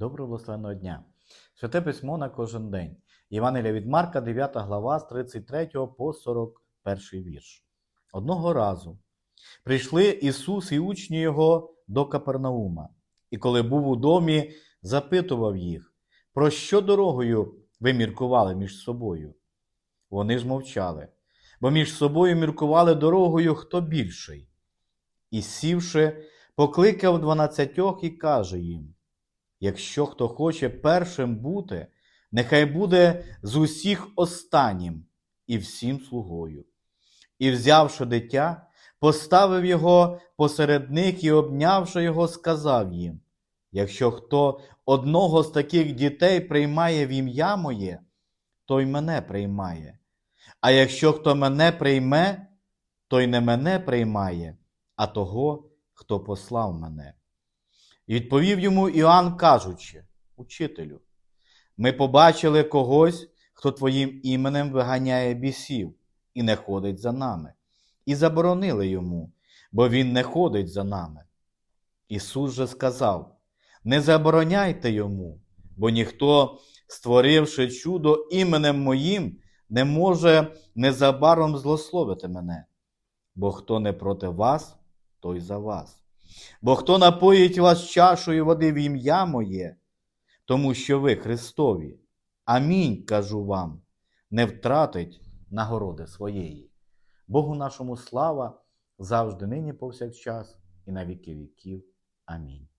Доброго благословенного дня. Святе письмо на кожен день. Євангелія від Марка, 9 глава, з 33 по 41 вірш. Одного разу прийшли Ісус і учні Його до Капернаума, і коли був у домі, запитував їх, про що дорогою ви міркували між собою. Вони ж мовчали, бо між собою міркували дорогою хто більший. І сівши, покликав дванадцятьох і каже їм: Якщо хто хоче першим бути, нехай буде з усіх останнім і всім слугою. І, взявши дитя, поставив його посеред них і, обнявши його, сказав їм: Якщо хто одного з таких дітей приймає в ім'я моє, той мене приймає. А якщо хто мене прийме, той не мене приймає, а того, хто послав мене. Відповів йому Іоанн, кажучи: Учителю, ми побачили когось, хто твоїм іменем виганяє бісів і не ходить за нами, і заборонили йому, бо він не ходить за нами. Ісус же сказав: Не забороняйте йому, бо ніхто, створивши чудо іменем моїм, не може незабаром злословити мене. Бо хто не проти вас, той за вас. Бо хто напоїть вас чашою води в ім'я моє, тому що ви Христові. Амінь, кажу вам, не втратить нагороди своєї. Богу нашому слава завжди нині повсякчас і на віки віків. Амінь.